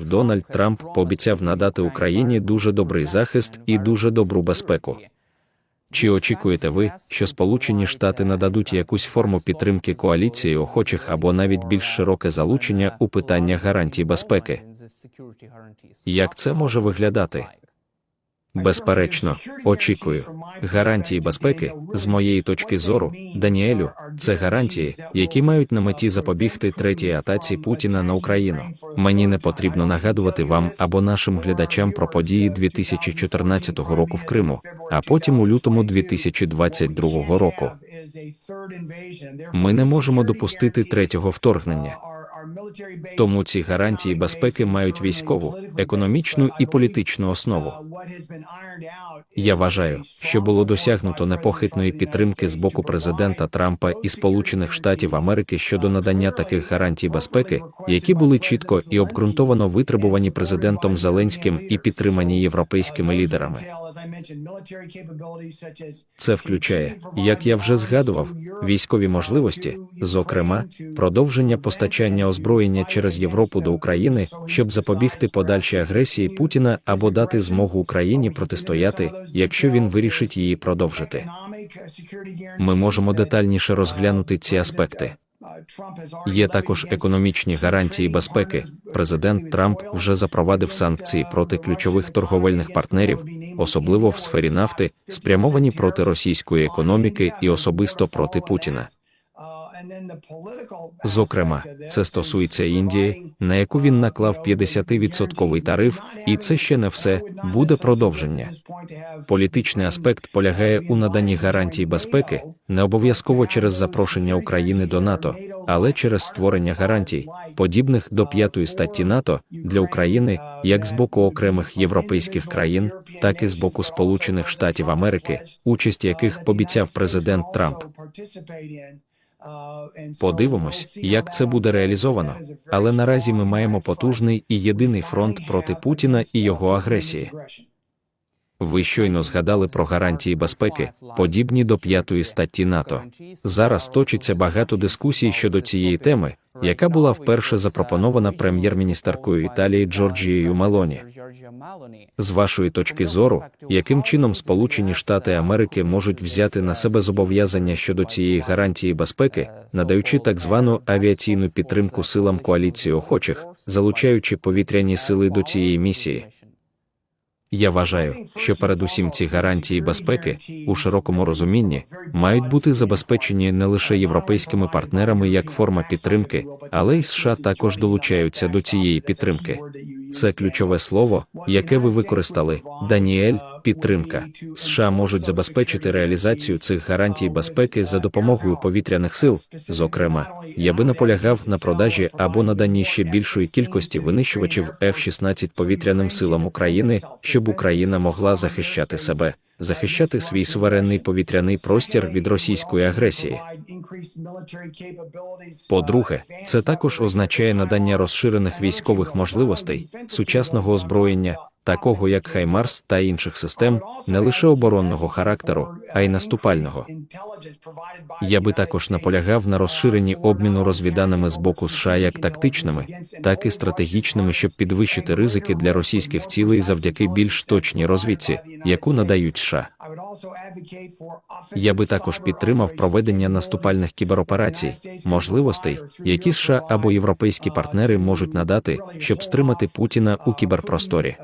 Штатів Дональд Трамп пообіцяв надати Україні дуже добрий захист і дуже добру безпеку. Чи очікуєте ви, що Сполучені Штати нададуть якусь форму підтримки коаліції охочих або навіть більш широке залучення у питаннях гарантій безпеки? Як це може виглядати? Безперечно, очікую. Гарантії безпеки, з моєї точки зору, Даніелю, це гарантії, які мають на меті запобігти третій атаці Путіна на Україну. Мені не потрібно нагадувати вам або нашим глядачам про події 2014 року в Криму, а потім у лютому 2022 року. Ми не можемо допустити третього вторгнення. Тому ці гарантії безпеки мають військову, економічну і політичну основу. Я вважаю, що було досягнуто непохитної підтримки з боку президента Трампа і Сполучених Штатів Америки щодо надання таких гарантій безпеки, які були чітко і обґрунтовано витребувані президентом Зеленським і підтримані європейськими лідерами. Це включає, як я вже згадував, військові можливості, зокрема, продовження постачання озброєння через Європу до України, щоб запобігти подальшій агресії Путіна або дати змогу Україні протистояти, якщо він вирішить її продовжити. Ми можемо детальніше розглянути ці аспекти. Є також економічні гарантії безпеки. Президент Трамп вже запровадив санкції проти ключових торговельних партнерів, особливо в сфері нафти, спрямовані проти російської економіки і особисто проти Путіна. Зокрема, це стосується Індії, на яку він наклав 50% тариф, і це ще не все буде продовження. Політичний аспект полягає у наданні гарантій безпеки, не обов'язково через запрошення України до НАТО, але через створення гарантій, подібних до п'ятої статті НАТО для України, як з боку окремих європейських країн, так і з боку Сполучених Штатів Америки, участь яких пообіцяв президент Трамп. Подивимось, як це буде реалізовано. Але наразі ми маємо потужний і єдиний фронт проти Путіна і його агресії. Ви щойно згадали про гарантії безпеки, подібні до п'ятої статті НАТО. Зараз точиться багато дискусій щодо цієї теми, яка була вперше запропонована прем'єр-міністеркою Італії Джорджією Мелоні. З вашої точки зору, яким чином Сполучені Штати Америки можуть взяти на себе зобов'язання щодо цієї гарантії безпеки, надаючи так звану авіаційну підтримку силам коаліції охочих, залучаючи повітряні сили до цієї місії? Я вважаю, що передусім ці гарантії безпеки у широкому розумінні мають бути забезпечені не лише європейськими партнерами як форма підтримки, але й США також долучаються до цієї підтримки. Це ключове слово, яке ви використали, Даніель. Підтримка США можуть забезпечити реалізацію цих гарантій безпеки за допомогою повітряних сил. Зокрема, я би наполягав на продажі або наданні ще більшої кількості винищувачів F-16 повітряним силам України, щоб Україна могла захищати себе, захищати свій суверенний повітряний простір від російської агресії. По-друге, це також означає надання розширених військових можливостей, сучасного озброєння, такого як Хаймарс та інших систем, не лише оборонного характеру, а й наступального. Я би також наполягав на розширенні обміну розвіданими з боку США як тактичними, так і стратегічними, щоб підвищити ризики для російських цілей завдяки більш точній розвідці, яку надають США. Я би також підтримав проведення наступальних кібероперацій, можливостей, які США або європейські партнери можуть надати, щоб стримати Путіна у кіберпросторі.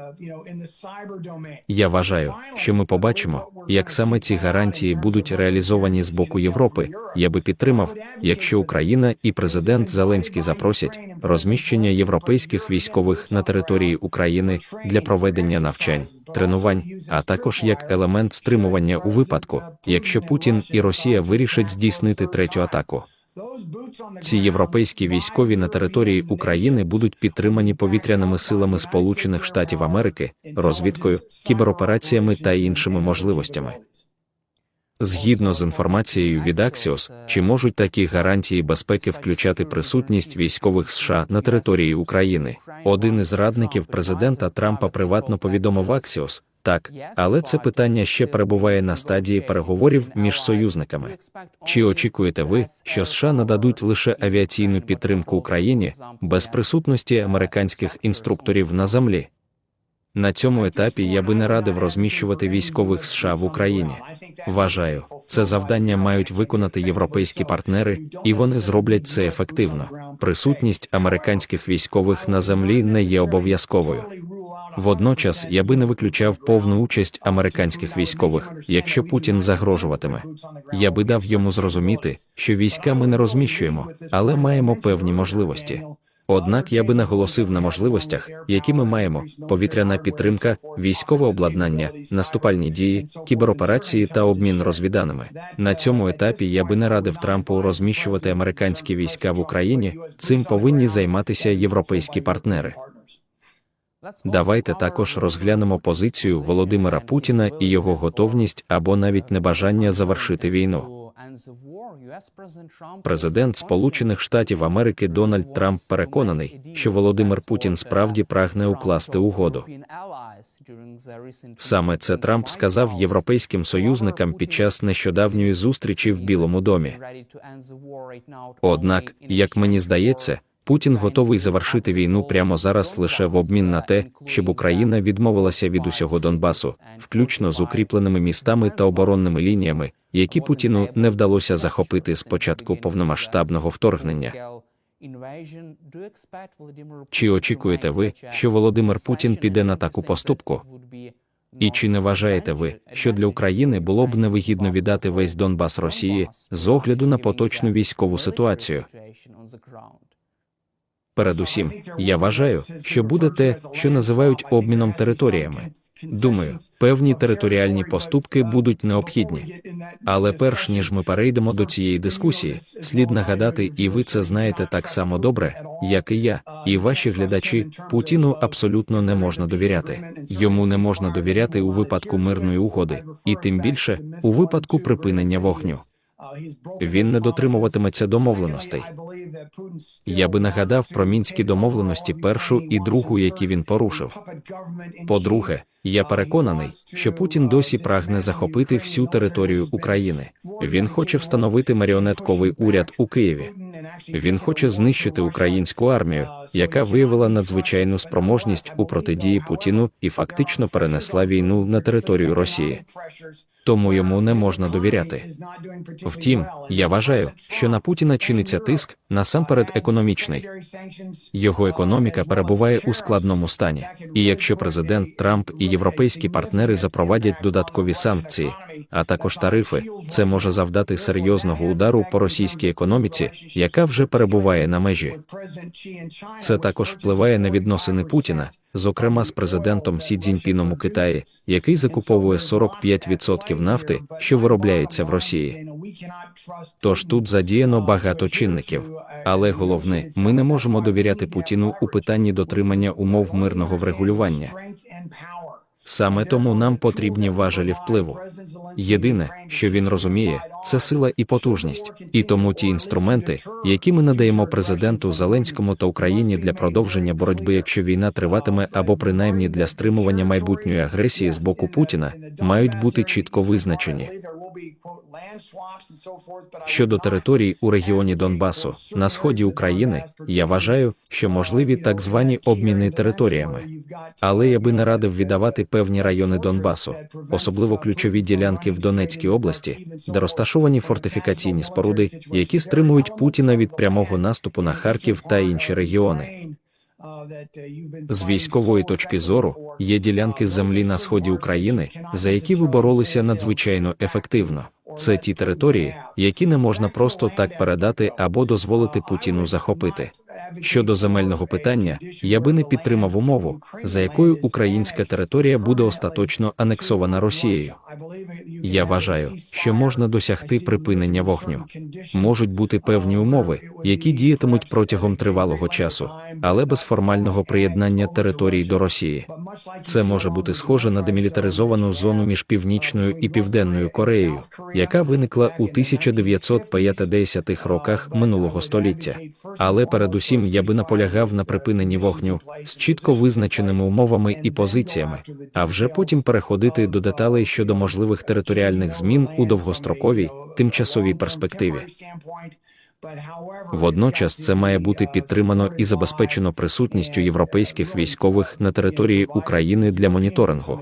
Я вважаю, що ми побачимо, як саме ці гарантії будуть реалізовані з боку Європи. Я би підтримав, якщо Україна і президент Зеленський запросять розміщення європейських військових на території України для проведення навчань, тренувань, а також як елемент стримування у випадку, якщо Путін і Росія вирішать здійснити третю атаку. Ці європейські військові на території України будуть підтримані повітряними силами Сполучених Штатів Америки, розвідкою, кіберопераціями та іншими можливостями. Згідно з інформацією від Axios, чи можуть такі гарантії безпеки включати присутність військових США на території України? Один із радників президента Трампа приватно повідомив Axios, Так, але це питання ще перебуває на стадії переговорів між союзниками. Чи очікуєте ви, що США нададуть лише авіаційну підтримку Україні без присутності американських інструкторів на землі? На цьому етапі я би не радив розміщувати військових США в Україні. Вважаю, це завдання мають виконати європейські партнери, і вони зроблять це ефективно. Присутність американських військових на землі не є обов'язковою. Водночас я би не виключав повну участь американських військових, якщо Путін загрожуватиме. Я би дав йому зрозуміти, що війська ми не розміщуємо, але маємо певні можливості. Однак я би наголосив на можливостях, які ми маємо: повітряна підтримка, військове обладнання, наступальні дії, кібероперації та обмін розвіданими. На цьому етапі я би не радив Трампу розміщувати американські війська в Україні. Цим повинні займатися європейські партнери. Давайте також розглянемо позицію Володимира Путіна і його готовність або навіть небажання завершити війну. Президент Сполучених Штатів Америки Дональд Трамп переконаний, що Володимир Путін справді прагне укласти угоду. Саме це Трамп сказав європейським союзникам під час нещодавньої зустрічі в Білому домі. Однак, як мені здається, Путін готовий завершити війну прямо зараз лише в обмін на те, щоб Україна відмовилася від усього Донбасу, включно з укріпленими містами та оборонними лініями, які Путіну не вдалося захопити з початку повномасштабного вторгнення. Чи очікуєте ви, що Володимир Путін піде на таку поступку? І чи не вважаєте ви, що для України було б невигідно віддати весь Донбас Росії з огляду на поточну військову ситуацію? Передусім, я вважаю, що буде те, що називають обміном територіями. Думаю, певні територіальні поступки будуть необхідні. Але перш ніж ми перейдемо до цієї дискусії, слід нагадати, і ви це знаєте так само добре, як і я, і ваші глядачі, Путіну абсолютно не можна довіряти. Йому не можна довіряти у випадку мирної угоди, і тим більше у випадку припинення вогню. Він не дотримуватиметься домовленостей. Я би нагадав про мінські домовленості першу і другу, які він порушив. По-друге, я переконаний, що Путін досі прагне захопити всю територію України. Він хоче встановити маріонетковий уряд у Києві. Він хоче знищити українську армію, яка виявила надзвичайну спроможність у протидії Путіну і фактично перенесла війну на територію Росії. Тому йому не можна довіряти. Втім, я вважаю, що на Путіна чиниться тиск насамперед економічний. Його економіка перебуває у складному стані. І якщо президент Трамп і європейські партнери запровадять додаткові санкції, а також тарифи, це може завдати серйозного удару по російській економіці, яка вже перебуває на межі. Це також впливає на відносини Путіна, зокрема з президентом Сі Цзіньпіном у Китаї, який закуповує 45% нафти, що виробляється в Росії. Тож тут задіяно багато чинників. Але головне, ми не можемо довіряти Путіну у питанні дотримання умов мирного врегулювання. Саме тому нам потрібні важелі впливу. Єдине, що він розуміє, це сила і потужність, і тому ті інструменти, які ми надаємо президенту Зеленському та Україні для продовження боротьби, якщо війна триватиме, або принаймні для стримування майбутньої агресії з боку Путіна, мають бути чітко визначені. Щодо територій у регіоні Донбасу на сході України, я вважаю, що можливі так звані обміни територіями. Але я би не радив віддавати певні райони Донбасу, особливо ключові ділянки в Донецькій області, де розташовані фортифікаційні споруди, які стримують Путіна від прямого наступу на Харків та інші регіони. З військової точки зору є ділянки землі на сході України, за які ви боролися надзвичайно ефективно. Це ті території, які не можна просто так передати або дозволити Путіну захопити. Щодо земельного питання, я би не підтримав умову, за якою українська територія буде остаточно анексована Росією. Я вважаю, що можна досягти припинення вогню. Можуть бути певні умови, які діятимуть протягом тривалого часу, але без формального приєднання територій до Росії. Це може бути схоже на демілітаризовану зону між північною і південною Кореєю, яка виникла у 1950-х роках минулого століття. Але передусім я би наполягав на припиненні вогню з чітко визначеними умовами і позиціями, а вже потім переходити до деталей щодо можливих територіальних змін у довгостроковій тимчасовій перспективі. Водночас це має бути підтримано і забезпечено присутністю європейських військових на території України для моніторингу.